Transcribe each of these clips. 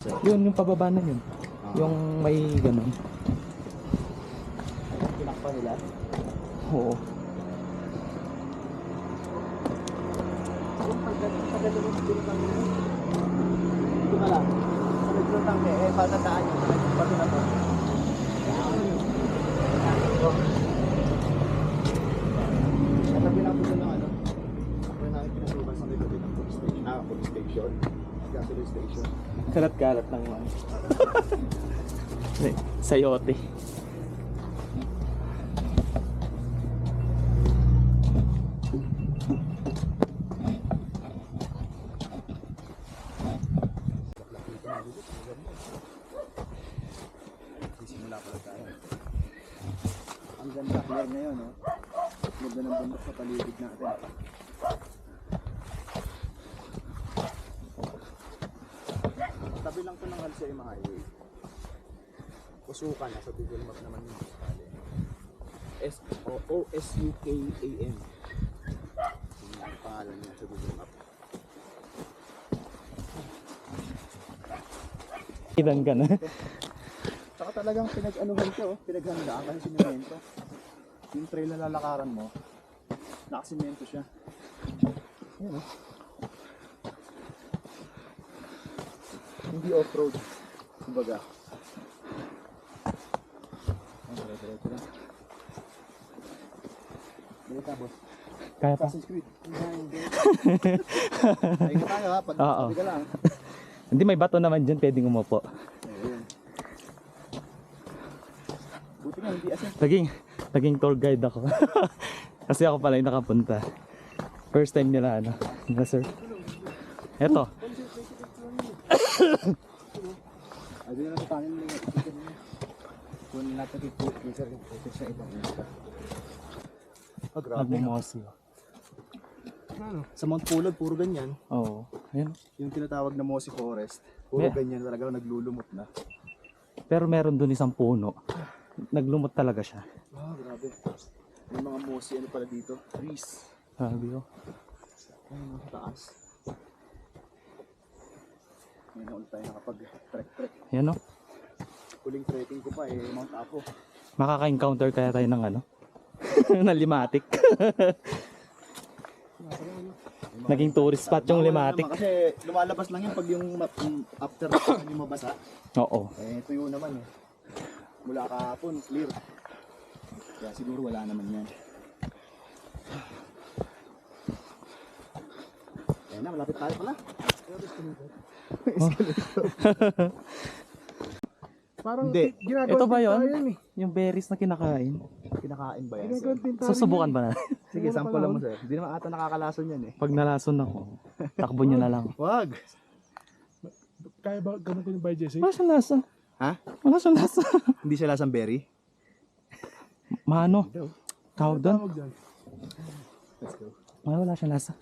Yun, yung pababa na yun. Yung may ganun. Pinakpa nila. Oo. Yung pagdating sa ganun yung pinakang nila. Dito ka lang. Sa medyo ng tangke, eh, patandaan yun. Bato na to. Katabi lang po doon ng ano. Ako yung namin pinasukan sa likod ng police station. Ah, police station. Gasoline station. Kalat-kalat ng. Eh, Sayote. Simula pala tayo. Ang ganda, clear ngayon, no? Ganda ng bundok sa paligid natin. Tabi lang to ng Alcema Highway. Usukan, nasa Google Map naman yung sakali. S O O S U K A N. Yung ang pangalan niya sa Google Map. Ilan ka na? Tsaka talagang pinag-anuhan ko, pinaghandaan kasi sinimento. Yung trail na lalakaran mo, nakasimento siya. Ayan o. Hindi off-road. Kumbaga. Ang dire-diretso lang. Dito ka, boss. Kaya pa. Assassin's Creed. Ay ka tayo ha, pag Oo. sabi ka lang. Hindi, may bato naman dyan. Pwedeng umupo. Ayun. Buti nga hindi asin. Naging, naging tour guide ako. Kasi ako pala yung nakapunta. First time nila, ano. Nila, sir. Eto. Ay, di na yung Kung natin ito, sir, ito sa ibang. Ah, grabe. Ano? Sa Mount Pulag, puro ganyan. Oo. Ayun. Yung tinatawag na Mossy Forest. Puro ganyan talaga, naglulumot na. Pero meron dun isang puno. Naglumot talaga siya. Ah, grabe. May mga mossy, ano pala dito? Trees. Sabi ko. Ayun, mga taas. Na ulit tayo nakapag-trek-trek. Yan o. Huling trekking ko pa eh, Mount Apo. Makaka-encounter kaya tayo ng ano? na limatic. Naging tourist spot yung limatic. naman Kasi lumalabas lang yan pag yung map- after yung mabasa. Oo. Eh, tuyo naman eh. Mula kahapon, clear. Kaya siguro wala naman yan. Ayan na, malapit tayo pala. Parang Hindi. ginagawa Ito ba din yun? tayo yan eh. Yung berries na kinakain. Kinakain ba yan? sir? Susubukan ba na? Sige, sample lang mo sir. Hindi naman ata nakakalason yan eh. Pag nalason ako, takbo nyo na lang. Wag! Kaya ba ganun ko yung by Jesse? Wala siyang lasa. Ha? Wala siyang lasa. Hindi siya lasang berry? Mano? Tawag doon? Tawag dyan. Let's go. Wala, wala siyang lasa.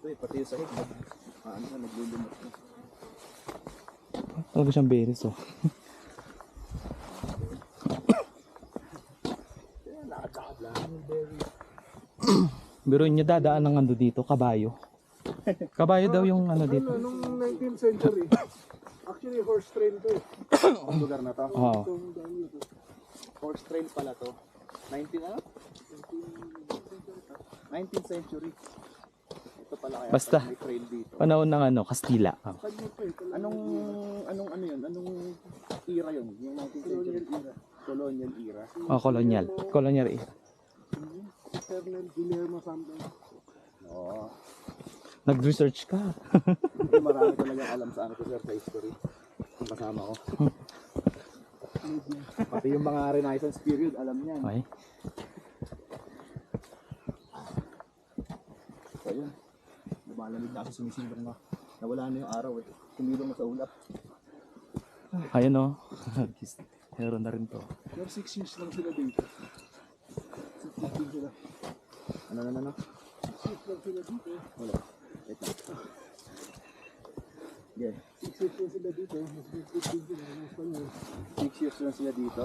Ito eh, pati yung sahig. Ah, ano na, naglulumot na. Talaga siyang berries oh. Biro niyo dadaan ng ando dito, kabayo. Kabayo daw yung ano Ano, dito. nung 19th century. Actually, horse train to eh. Ang lugar na to. Oo. Itong daan na to. Horse trail pala to. 19 ano? 19th century. Ito pala kaya Basta. pala may trail dito. Panahon ng ano, Kastila. Oh. Eh. Anong anong ano yun? Anong era yun? Yung 19th century era. Colonial era. Oh, colonial. Colonial era. Colonel Guillermo something. Oo. Nag-research ka. Hindi marami talaga alam sa ano to sir sa history. Ang kasama ko. Pati yung mga Renaissance period, alam niyan. Okay. So yun. Lumalamig na kasi sumisilong na. Nawala na yung araw eh. Tumilong na sa ulap. Ayun oh. Meron na rin to. Pero 6 years lang sila dito. 6 years din sila. Ano na na na? 6 years lang sila dito. Wala. Wait lang. Yeah. 6 years lang sila dito. Mas 15 din sila. Mas Espanyol. Six years lang sila dito.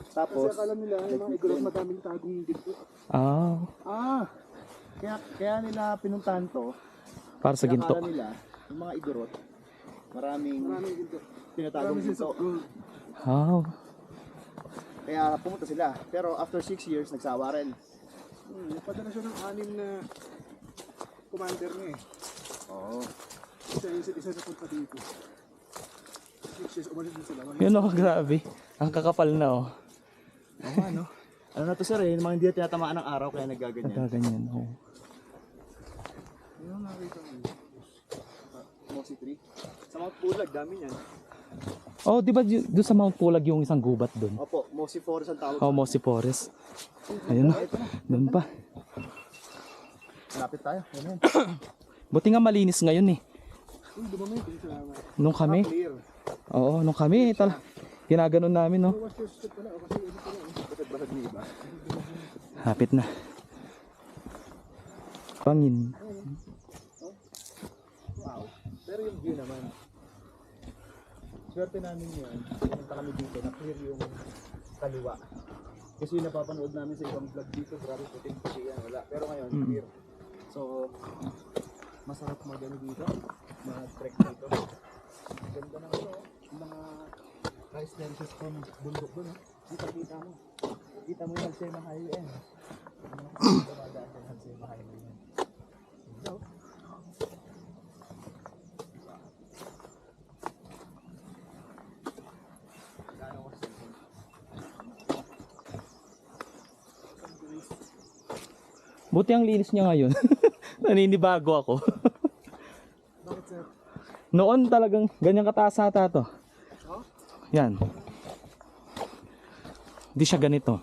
Kasi Tapos, akala nila, yung mga igorot madaming tagong dito. Ah. ah, kaya, kaya nila pinuntahan to Para sa ginto. akala nila, yung mga igorot, maraming Maraming ginto. tinatagong Maraming ginto. Wow. Kaya pumunta sila. Pero after 6 years, nagsawa rin. Hmm, nagpadala siya ng anim na commander niya eh. Oo. Isa isa isa na punta dito. Six years, umalis na sila. Yun oh, grabe. Ang kakapal na oh. Oo nga, no? Ano na to sir eh, yung mga hindi na tinatamaan ng araw kaya naggaganyan. Nagkaganyan oh. Ang nakita ko. Mossy tree. Sa Mount Pulag, dami niyan. Oh, di ba doon sa Mount Pulag yung isang gubat doon? Opo, Mossy Forest ang tawag. Oh, Mossy Forest. Ayun oh. Doon pa. Malapit tayo. Ayan. Buti nga malinis ngayon eh. Uy, dumami Nung kami. clear. Oo, nung kami tal. Ginaganon namin no. Wash your step pala. o Kasi ano pala. eh. Basag-basag ni iba. Hapit na. Pangin. Wow. Pero yung view naman. Swerte namin yun. Pumunta kami dito na clear yung kaliwa. Kasi yung napapanood namin sa ibang vlog dito, grabe puting puti yan, wala. Pero ngayon, clear. So, masarap mag-ano dito, mag-trek dito. Ganda ng ano, yung mga rice terraces from bundok doon. Eh. Kita kita mo. Kita mo yung Halsema Highway. Eh. Yung mga dumadaan sa Halsema Highway. Buti ang linis niya ngayon. Naninibago ako. Bakit sir? Noon talagang ganyan kataas ata to. Yan. Hindi siya ganito.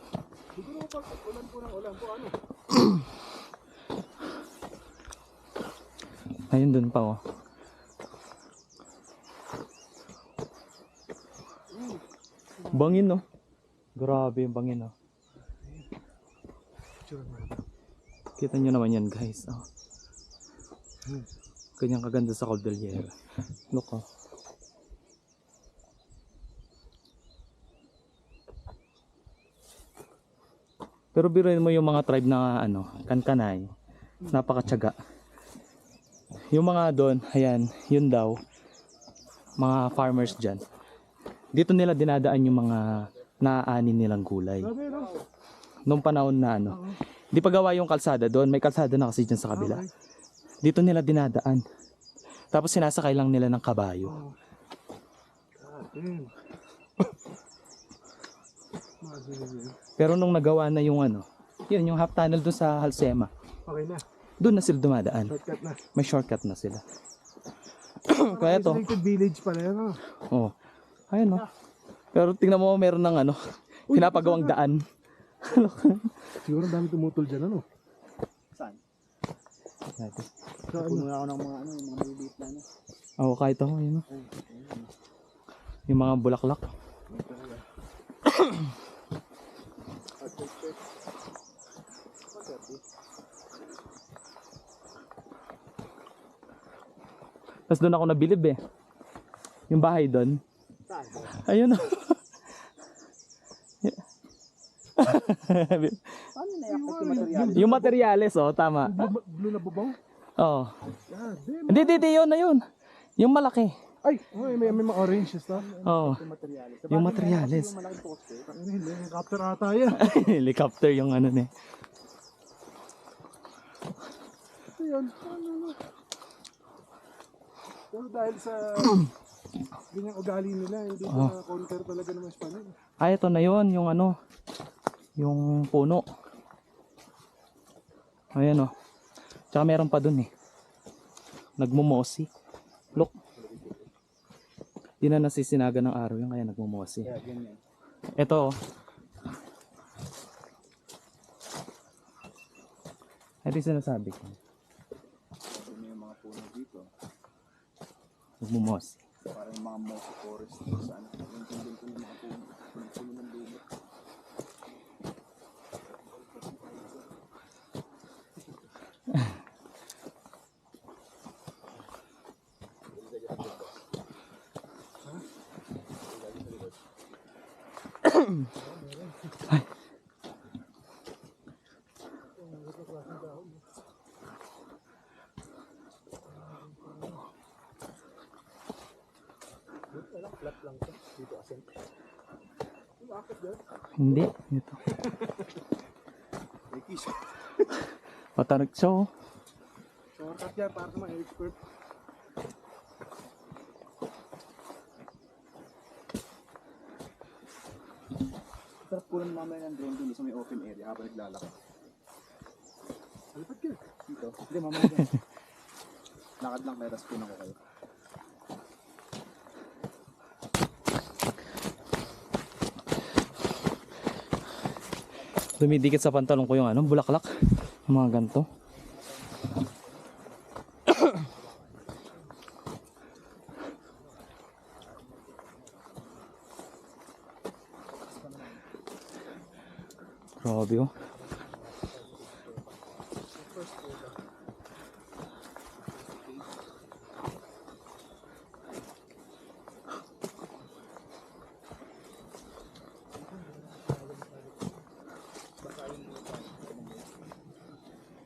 Siguro pag ulan po ng ulan po ano. Ayun dun pa oh. Bangin no. Grabe yung bangin oh. Sure man. Kita nyo naman yan guys. Oh. Ganyan kaganda sa Cordillera. Look oh. Pero biruin mo yung mga tribe na ano, kankanay. Napakatyaga. Yung mga doon, ayan, yun daw. Mga farmers dyan. Dito nila dinadaan yung mga naaanin nilang gulay nung panahon na ano. Di pa gawa yung kalsada doon, may kalsada na kasi dyan sa kabila. Okay. Dito nila dinadaan. Tapos sinasakay lang nila ng kabayo. Yun. Pero nung nagawa na yung ano, yun yung half tunnel doon sa Halsema. Okay na. Doon na sila dumadaan. Shortcut na. May shortcut na sila. Kaya to, Isolated village pala yan oh. oh. Ayun no. Pero tingnan mo, meron ng ano, pinapagawang daan. Siguro ang dami tumutol dyan ano. saan? Sa Puno ano? na ako ng mga ano, yung mga maliliit na ano. Oo, kahit ako, yun no. Yung mga bulaklak. Tapos doon ako nabilib eh. Yung bahay doon. Ayun. Paano na-affect yung yung materyales, oh, tama. Blue, na bubaw? Oh. Yeah, damn. Hindi, hindi, hindi, yun na yun. Yung malaki. Ay, oh, may, may mga oranges na. Oh. Yung materials. Yung materials. Yung malaking poste. Helicopter ata yan. Helicopter yung ano ni. Ito yun. Ano, ano. Pero dahil sa ganyang ugali nila, hindi Oh. na counter talaga ng Espanyol. Ah, ito na yun, yung ano, yung puno. Ayan oh. Tsaka meron pa dun eh. Nagmumosi. Look. Di na nasisinaga ng araw yun, kaya nagmumosi. Ganyan. Ito oh. Ito yung sinasabi ko. Ito na yung mga puno dito. Nagmumosi. Parang mga mossy forest sa ano. Yung ko mga puno. Ng lumot. Ay. Hindi, ito. Patarikso. Oh. Shortcut yan para sa mga expert. Mamaya ng drone dun sa may open area habang naglalakad. Alipad ka. Dito. Hindi, mamaya dyan. Lakad lang kaya tapos kunan ko kayo. Dumidikit sa pantalon ko yung ano, bulaklak. Yung mga ganito. Grabe oh.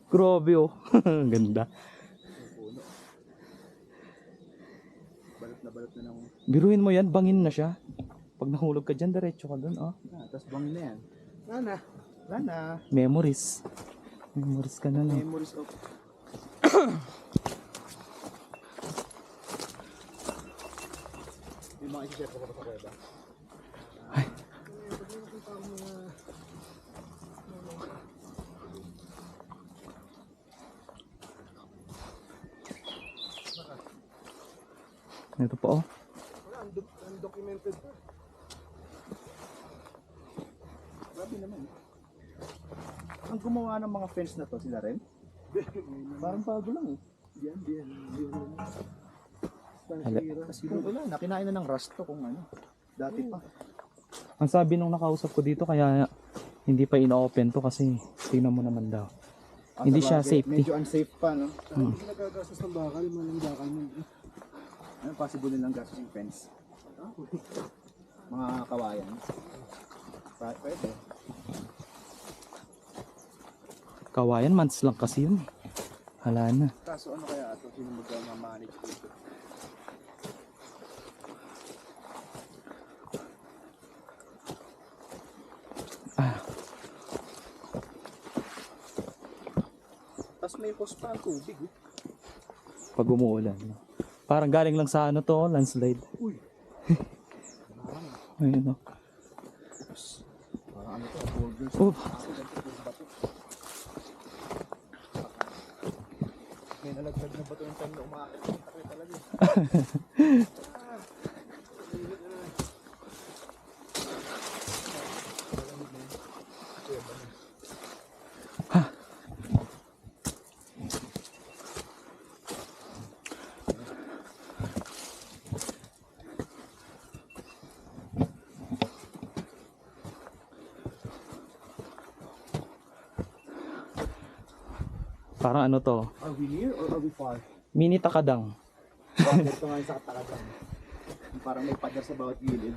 Grabe oh. Ang Ganda. Balot na balot na ng... Biruin mo yan, bangin na siya. Pag nahulog ka dyan, diretso ka dun, oh. Ah, tapos bangin na yan. Nana. Lana. Memories. Memories ka na lang. Memories of... yung mga isi-share ko pa sa kuweba. Ito pa, oh. Undocumented pa. Grabe naman. eh. Ang gumawa ng mga fence na to, sila rin? Parang bago lang eh. Diyan, diyan. diyan. Hala. Kasi kung wala, nakinain na ng rust to kung ano. Dati pa. Ang sabi nung nakausap ko dito, kaya hindi pa ina-open to kasi tingnan mo naman daw. Ah, Hindi siya sabagay, safety. Medyo unsafe pa, no? Saan hindi nagagastos ng bakal, malang bakal mo. Ano possible nilang gastos yung fence? Mga kawayan. Pa- Pwede. Kawayan, months lang kasi yun. Hala na. Kaso ano kaya ito? Sino mag-manage dito? Ah. Tapos may hose pa ang tubig. Eh. Pag umuulan. no? Parang galing lang sa ano to, landslide. Uy. Ayun, oh. Parang ano to, boulders. Oh, May nalaglag na bato yung time na umakit. Takay talaga. Parang ano to, Are we near or are we far? mini takadang. Oh, dito nga yung sa katalagan. Parang may pader sa bawat gilid.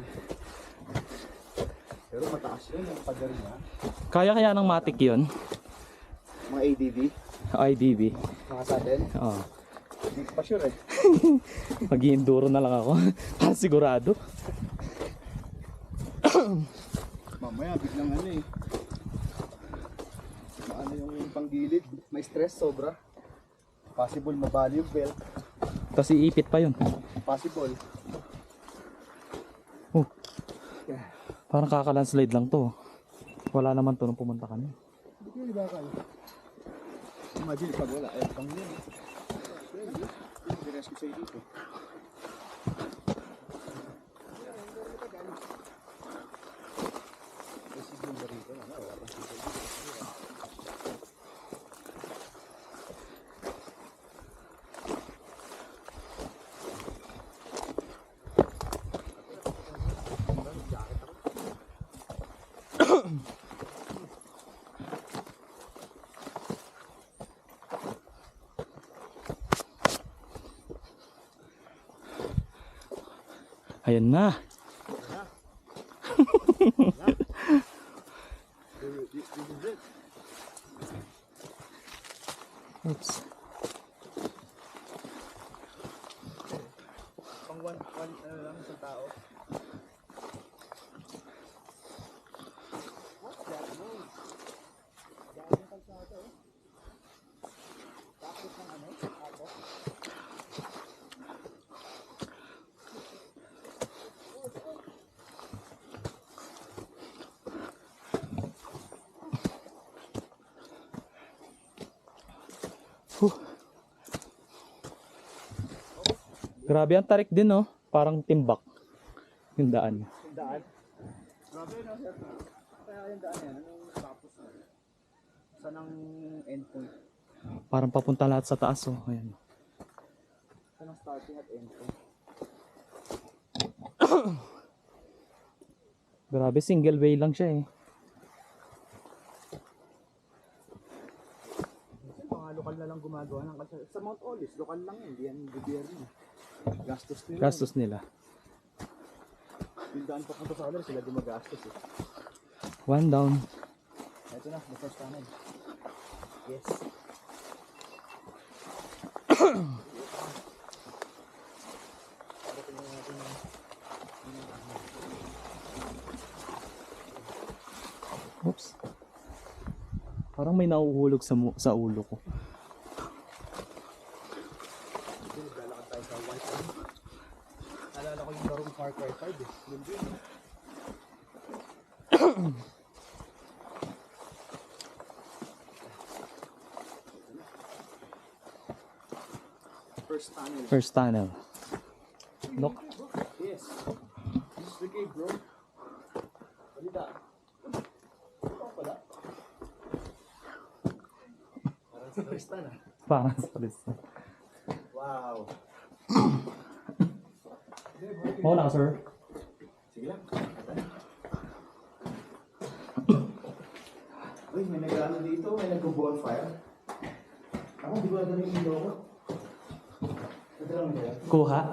Pero mataas yun, yung pader niya. Kaya kaya ng matik yun? Mga ADV, IDB. mga satin. Oh. Hindi pa sure eh. Mag-enduro na lang ako. Sigurado. Mamaya, biglang ano eh. Maano yung panggilid, may stress sobra. Possible mabali yung belt. Tapos iipit pa yun. Possible. Oh. Parang kakalandslide lang to. Wala naman to nung pumunta kami. Hindi yung bakal. Imagine pag wala, ayun pang yun. Rescue sa'yo dito. Ayan na. Oops. Pang one, one, ano lang sa tao. What's that noise? Dami ng kalsada eh. Grabe ang tarik din, no? Parang timbak. Yung daan. Yung daan. Grabe no. Kaya yung daan yan, anong tapos na? Saan ang endpoint? Parang papunta lahat sa taas, oh. Ayan. Saan ang starting at endpoint? Grabe, single way lang siya, eh. Mga lokal na lang gumagawa ng kalsada. Sa Mount Olis, lokal lang yun, hindi yan gobyerno. Gastos nila. Gastos nila. Yung daan papunta sa kanila, sila gumagastos eh. One down. Ito na, the first tunnel. Yes. Oops. Parang may nauhulog sa, sa ulo ko. Lalakad tayo sa White Room. Naalala ko yung larong Far Cry 5 eh. Yun din. First tunnel. First tunnel. Look. Yes. This is the cave, bro. Ito pala. Parang sa first tunnel. Parang sa palis. Wow. Wala, sir. Sige lang. Uy, may nag-ano dito, may nag-bonfire. Ako, di ba ganun yung ilaw ko? Kuha.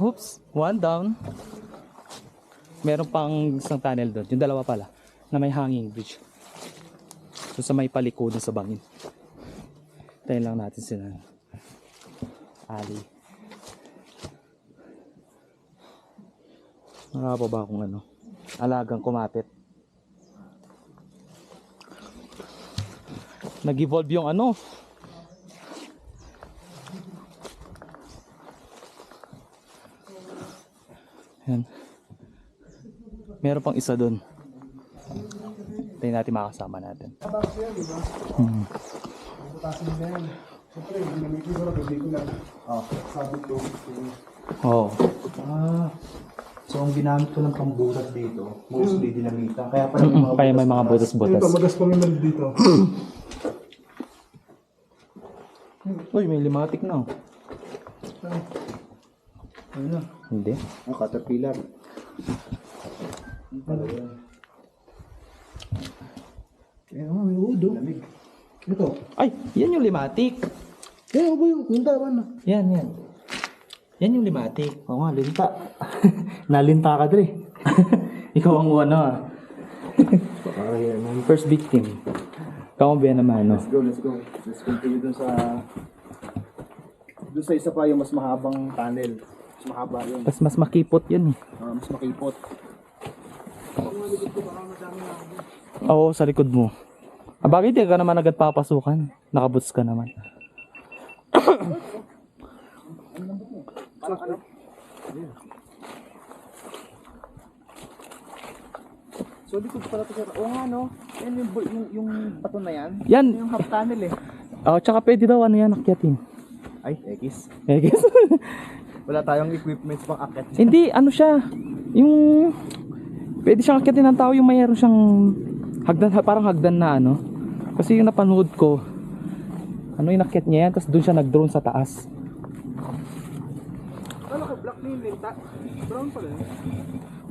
Oops. One down. Meron pang isang tunnel doon. Yung dalawa pala. Na may hanging bridge. So sa may palikodan sa bangin. Tayo lang natin sila. Ali. Wala pa ba akong ano? Alagang kumapit. Nag-evolve yung ano. Yan. Meron pang isa doon. Tingnan natin makasama natin. Tapos yan, di ba? Hmm. Putasin na yan. Siyempre, ginamitin ko na, hindi ko lang. Oh. Sabi ko, Oo. Ah. So, ang ginamit ko lang pang butas dito, mostly dinamita. Kaya pala may Mm, mga Kaya may mga ito, butas-butas. magaspang yung dito. Uy, may limatik na. oh. Ano? Hindi. Ang caterpillar. Ano yan? Kaya nga, may udo. Lamig. Ito. Ay, yan yung limatik. Kaya ba yung dawan na? Yan, yan. Yan yung limatik. Oo nga, linta. Nalinta ka, Dre. Ikaw ang ano ah. Baka yan. First victim. Ikaw ang biya naman, no? Let's go, let's go. Let's continue dun sa... Dun sa isa pa yung mas mahabang tunnel. Mas mahaba yun. Tapos mas makipot yun eh. Ah, mas makipot. Oo, sa likod mo. Ah, bakit di ka naman agad papasukan? Nakaboots ka naman. So, likod pala to sir. Oo nga, no? Yan yung, yung, yung bato na yan. Yan. Yung half tunnel eh. Oh, tsaka pwede daw ano yan, akyatin. Ay. Eh, guess. Wala tayong equipments pang akit. Hindi, ano siya. Yung... Pwede siyang akyatin ng tao yung mayroon siyang hagdan, parang hagdan na ano. Kasi yung napanood ko, ano yung akyat niya yan, tapos doon siya nag-drone sa taas. Kala ko, black na yung linta. Brown pala yun.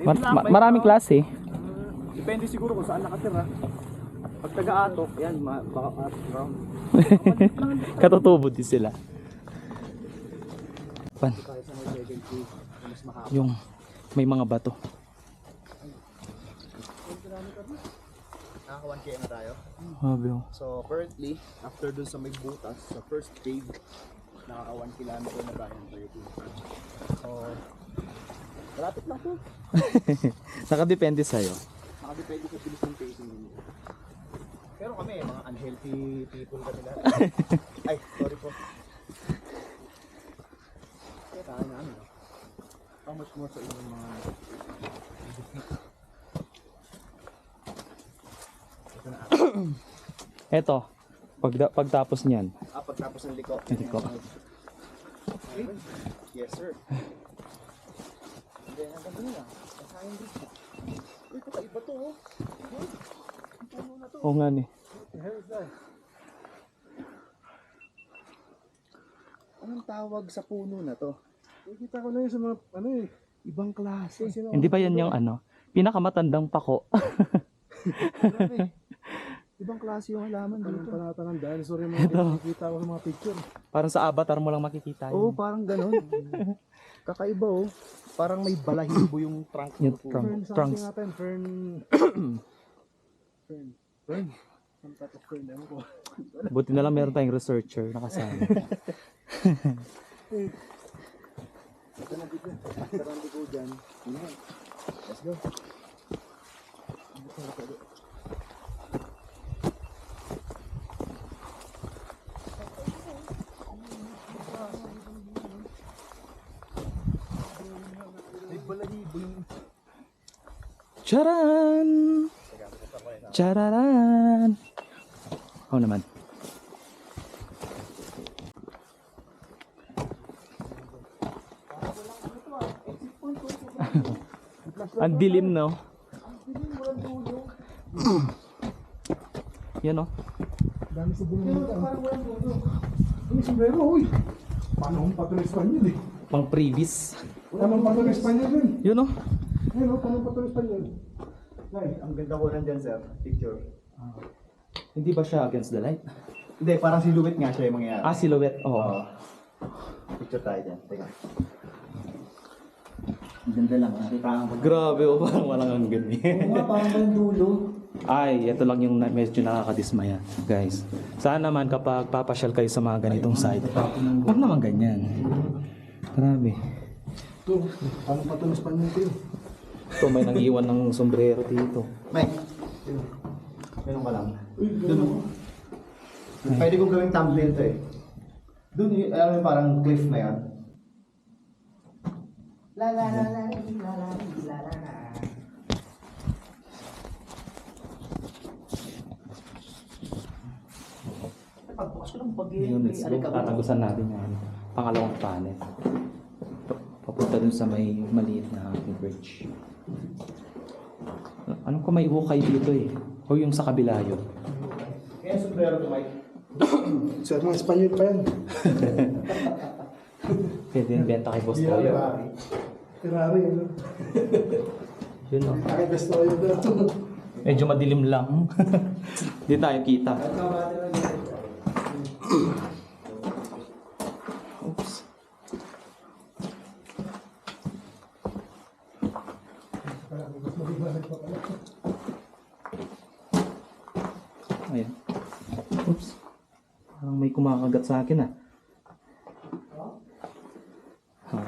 Mar- ma- maraming klase. Mm, Depende siguro kung saan nakatira. Pag taga-atok, yan, ma- baka atok brown. Katutubo din sila. Pan. Tayo sa may level 2. mas mahaba. Yung may mga bato. Nakaka 1 km na tayo. Grabe oh. So currently, after dun sa may butas, sa first cave, nakaka 1 km na tayo ng trekking. So, malapit lang po. Nakadepende sa'yo. Nakadepende sa bilis ng pacing ninyo. Pero kami, mga unhealthy people kami lahat. Ay, sorry po. Kaya tayo na ano. How much more sa inyong mga Ito pag, pagtapos niyan, Ah, pagtapos ng liko. Ng liko. Yes, sir. Hindi, hanggang doon lang. Kasayang dito. Uy, kakaiba to, oh. Ang oo nga ni. Anong tawag sa puno na to? Nakikita ko na yun sa mga, ano eh. Ibang klase. Hindi ba yan yung ano, pinakamatandang pako? Ibang klase yung halaman Anong dito. panata ng dinosaur yung mga nakikita ko sa mga picture. Parang sa avatar mo lang makikita Oo, yun. parang ganon. Kakaiba, oh. Parang may balahibo yung trunk Yung trunk. Fern something trunks. natin, fern... fern. Fern? Some type of fern, ewan ko. Buti na lang meron tayong researcher na kasama. Ito na dito. Sarang ko dyan. Yun yan. Let's go. May Charan! Chararan! Oo naman. Ang dilim, no? Yan, oh. Dami sa. Ano yung sombrero, uy? Paano kung patong Espanyol eh? Pang previs. Paano patong Espanyol yun? Yun, oh. Ayun o, paano patong Espanyol? Nay, Ang ganda ko nandyan, sir. Picture. Hindi ba siya against the light? Hindi, parang silhouette nga siya yung mangyayari. Ah, silhouette. Oo. Oo. Picture tayo dyan. Teka. Ang ganda lang. Nakitaan ko. Grabe, oh. Parang walang ang ganda. Oo nga, parang walang dulo. Ay, ito lang yung na- medyo nakakadismaya, guys. Sana naman kapag papasyal kayo sa mga ganitong site, huwag naman ganyan. Grabe. ito, paano patong Espanyol ito yun? Ito, may nangiwan ng sombrero dito. Mike. Ganun ka lang. Doon. Pwede kong gawing thumbnail to eh. Doon, y- alam mo yung parang cliff na yan. La la la la la la la la la la. Pagbukas ko ng bagay. Yun, let's go. Tatagusan natin ano, pangalawang panel. Dun sa may maliit na bridge. Anong kung may ukay dito eh? O yung sa kabila yun? Kaya sombrero to Mike. Sa mga Espanyol pa yan. Pwede yung benta kay Boss Toyo. Ferrari, ano? Yun o. Ay, best tayo dito. Medyo madilim lang. Hindi tayo kita. Oops. Ayan. Oops. Parang may kumakagat sa akin ah. Ha?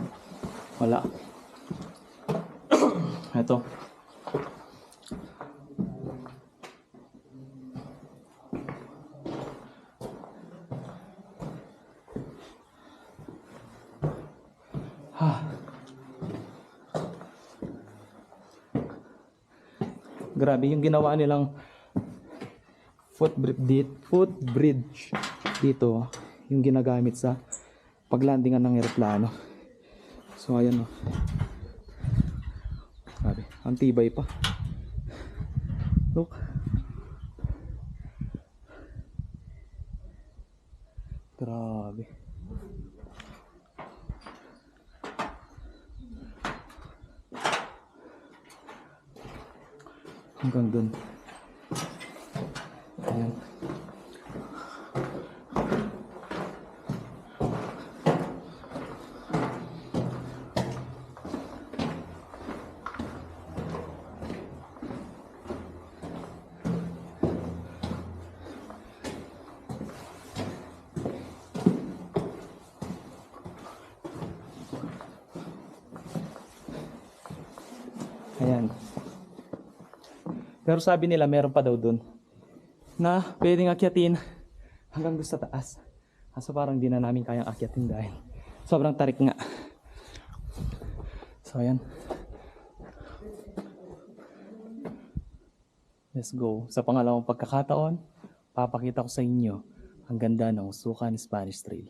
Wala. Ito. Grabe yung ginawa nilang footbridge footbridge dito yung ginagamit sa paglandingan ng eroplano. So ayan oh. Grabe, ang tibay pa. Ayan. Ayan. Pero sabi nila, meron pa daw dun na pwedeng akyatin hanggang doon sa taas. Kaso parang di na namin kayang akyatin dahil sobrang tarik nga. So ayan. Let's go. Sa pangalawang pagkakataon, papakita ko sa inyo ang ganda ng Usukan Spanish Trail.